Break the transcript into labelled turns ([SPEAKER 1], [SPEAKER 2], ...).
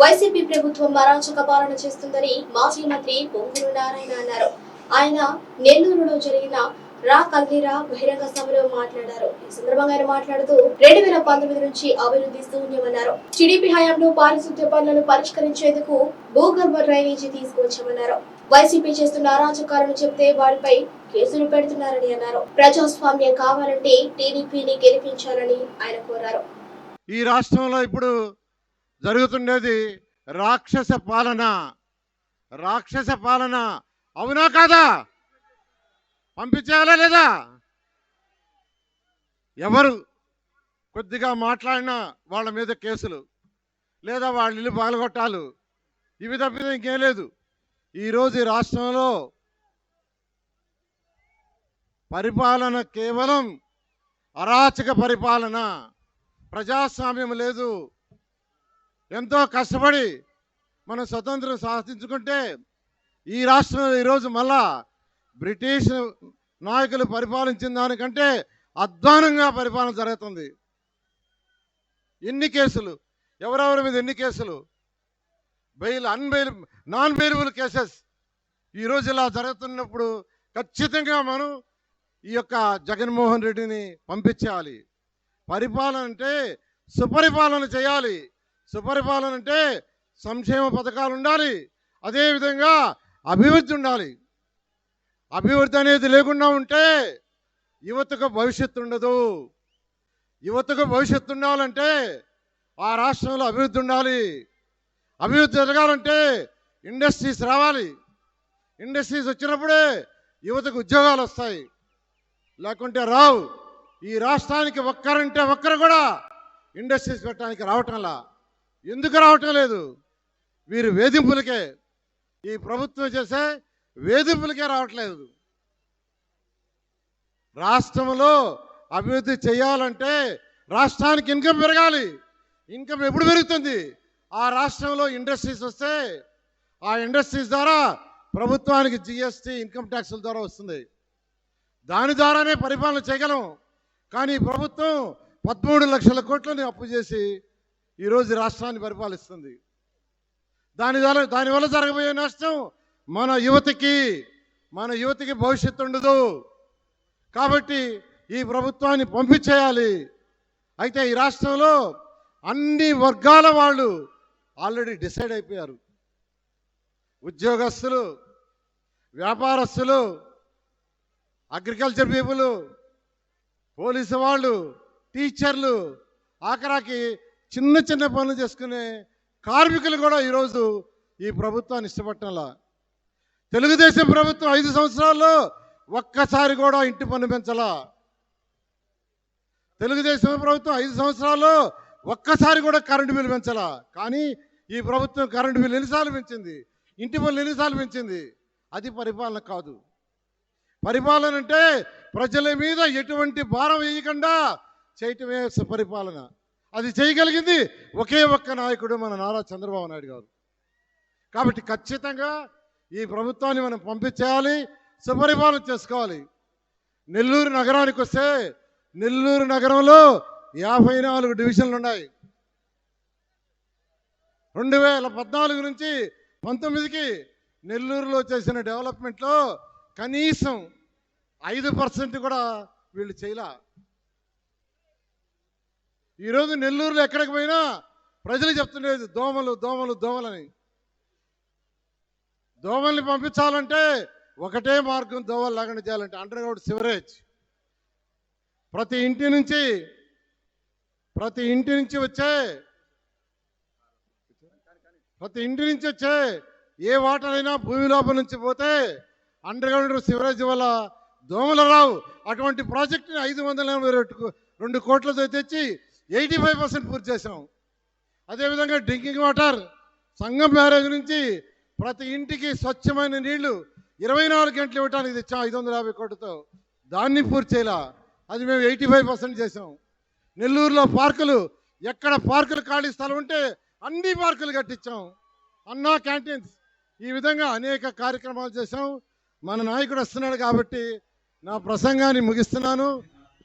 [SPEAKER 1] YCP ప్రభుత్వం అరాచక పాలన చేస్తుందని మాజీ మంత్రి పొంగూరు నారాయణ అన్నారు. ఆయన నెల్లూరులో జరిగిన రా కల్దీరా బహిరంగ సభలో మాట్లాడారు. ఈ సందర్భంగా ఆయన మాట్లాడుతూ రెండు వేల పంతొమ్మిది నుంచి అభివృద్ధి శూన్యమన్నారు. టీడీపీ హయాంలో పారిశుద్ధ్య పనులను పరిష్కరించేందుకు భూగర్భ డ్రైనేజీ తీసుకువచ్చామన్నారు. వైసీపీ చేస్తున్న అరాచకాలను చెప్తే వారిపై కేసులు పెడుతున్నారని అన్నారు. ప్రజాస్వామ్యం కావాలంటే టీడీపీని గెలిపించాలని ఆయన కోరారు.
[SPEAKER 2] ఈ రాష్ట్రంలో ఇప్పుడు జరుగుతుండేది రాక్షస పాలన. రాక్షస పాలన అవునా కాదా? పంపించేయాలా లేదా? ఎవరు కొద్దిగా మాట్లాడినా వాళ్ళ మీద కేసులు లేదా వాళ్ళ ఇల్లు పగలగొట్టాలు ఇవి తప్పితే ఇంకేం లేదు. ఈరోజు ఈ రాష్ట్రంలో పరిపాలన కేవలం అరాచక పరిపాలన. ప్రజాస్వామ్యం లేదు. ఎంతో కష్టపడి మనం స్వతంత్రం సాధించుకుంటే ఈ రాష్ట్రంలో ఈరోజు మళ్ళా బ్రిటిష్ నాయకులు పరిపాలించిన దానికంటే అధ్వానంగా పరిపాలన జరుగుతుంది. ఎన్ని కేసులు? ఎవరెవరి మీద ఎన్ని కేసులు? బెయిల్ అన్బెయిల్ నాన్ బెయిలబుల్ కేసెస్ ఈరోజు ఇలా జరుగుతున్నప్పుడు ఖచ్చితంగా మనం ఈ యొక్క జగన్మోహన్ రెడ్డిని పంపించాలి. పరిపాలన అంటే సుపరిపాలన చేయాలి. సుపరిపాలన అంటే సంక్షేమ పథకాలు ఉండాలి. అదేవిధంగా అభివృద్ధి ఉండాలి. అభివృద్ధి అనేది లేకుండా ఉంటే యువతకు భవిష్యత్తు ఉండదు. యువతకు భవిష్యత్తు ఉండాలంటే ఆ రాష్ట్రంలో అభివృద్ధి ఉండాలి. అభివృద్ధి జరగాలంటే ఇండస్ట్రీస్ రావాలి. ఇండస్ట్రీస్ వచ్చినప్పుడే యువతకు ఉద్యోగాలు వస్తాయి. లేకుంటే రావు. ఈ రాష్ట్రానికి ఒక్కరంటే ఒక్కరు కూడా ఇండస్ట్రీస్ పెట్టడానికి రావటంలా ఎందుకు రావటం లేదు? వీరు వేధింపులకే ఈ ప్రభుత్వం చేసే వేధింపులకే రావట్లేదు. రాష్ట్రంలో అభివృద్ధి చేయాలంటే రాష్ట్రానికి ఇన్కమ్ పెరగాలి. ఇన్కమ్ ఎప్పుడు పెరుగుతుంది? ఆ రాష్ట్రంలో ఇండస్ట్రీస్ వస్తే ఆ ఇండస్ట్రీస్ ద్వారా ప్రభుత్వానికి జిఎస్టీ ఇన్కమ్ ట్యాక్స్ల ద్వారా వస్తుంది. దాని ద్వారానే పరిపాలన చేయగలం. కానీ ప్రభుత్వం పదమూడు లక్షల కోట్లని అప్పు చేసి ఈరోజు రాష్ట్రాన్ని పరిపాలిస్తుంది. దాని ద్వారా దానివల్ల జరగబోయే నష్టం మన యువతకి మన యువతకి భవిష్యత్తు ఉండదు. కాబట్టి ఈ ప్రభుత్వాన్ని పంపించేయాలి. అయితే ఈ రాష్ట్రంలో అన్ని వర్గాల వాళ్ళు ఆల్రెడీ డిసైడ్ అయిపోయారు. ఉద్యోగస్తులు వ్యాపారస్తులు అగ్రికల్చర్ పీపుల్ పోలీసు వాళ్ళు టీచర్లు ఆఖరాకి చిన్న చిన్న పనులు చేసుకునే కార్మికులు కూడా ఈరోజు ఈ ప్రభుత్వాన్ని ఇష్టపడటంలా. తెలుగుదేశం ప్రభుత్వం ఐదు సంవత్సరాల్లో ఒక్కసారి కూడా ఇంటి పన్ను పెంచలా. తెలుగుదేశం ప్రభుత్వం ఐదు సంవత్సరాల్లో ఒక్కసారి కూడా కరెంటు బిల్లు పెంచలా. కానీ ఈ ప్రభుత్వం కరెంటు బిల్లు ఎన్నిసార్లు పెంచింది? ఇంటి పనులు ఎన్నిసార్లు పెంచింది? అది పరిపాలన కాదు. పరిపాలన అంటే ప్రజల మీద ఎటువంటి భారం వేయకుండా చేయటమే పరిపాలన అది చేయగలిగింది ఒకే ఒక్క నాయకుడు మన నారా చంద్రబాబు నాయుడు గారు. కాబట్టి ఖచ్చితంగా ఈ ప్రభుత్వాన్ని మనం పంపించేయాలి సుపరిపాలన చేసుకోవాలి. నెల్లూరు నగరానికి వస్తే నెల్లూరు నగరంలో యాభై నాలుగు డివిజన్లు ఉన్నాయి. రెండు వేల పద్నాలుగు నుంచి పంతొమ్మిదికి నెల్లూరులో చేసిన డెవలప్మెంట్లో కనీసం ఐదు పర్సెంట్ కూడా వీళ్ళు చేయలే. ఈరోజు నెల్లూరులో ఎక్కడికి పోయినా ప్రజలు చెప్తుండేది దోమలు దోమలు దోమలని. దోమల్ని పంపించాలంటే ఒకటే మార్గం దోమలు లేకుండా చేయాలంటే అండర్ గ్రౌండ్ సివరేజ్. ప్రతి ఇంటి నుంచి ప్రతి ఇంటి నుంచి వచ్చే ప్రతి ఇంటి నుంచి వచ్చే ఏ వాటర్ అయినా భూమి లోపల నుంచి పోతే అండర్ గ్రౌండ్ సివరేజ్ వల్ల దోమలు రావు. అటువంటి ప్రాజెక్టుని ఐదు వందల ఎనభై రెండు రెండు కోట్లతో తెచ్చి ఎయిటీ ఫైవ్ పర్సెంట్ పూర్తి చేసాం అదేవిధంగా డ్రింకింగ్ వాటర్ సంఘం బ్యారేజ్ నుంచి ప్రతి ఇంటికి స్వచ్ఛమైన నీళ్ళు ఇరవై నాలుగు గంటలు ఇవ్వడానికి తెచ్చాం ఐదు వందల యాభై కోట్లతో. దాన్ని పూర్తి చేయాల? అది మేము ఎయిటీ ఫైవ్ పర్సెంట్ చేసాం నెల్లూరులో పార్కులు ఎక్కడ పార్కులు ఖాళీ స్థలం ఉంటే అన్ని పార్కులు కట్టించాం. అన్నా క్యాంటీన్స్. ఈ విధంగా అనేక కార్యక్రమాలు చేసాం మన నాయకుడు వస్తున్నాడు కాబట్టి నా ప్రసంగాన్ని ముగిస్తున్నాను.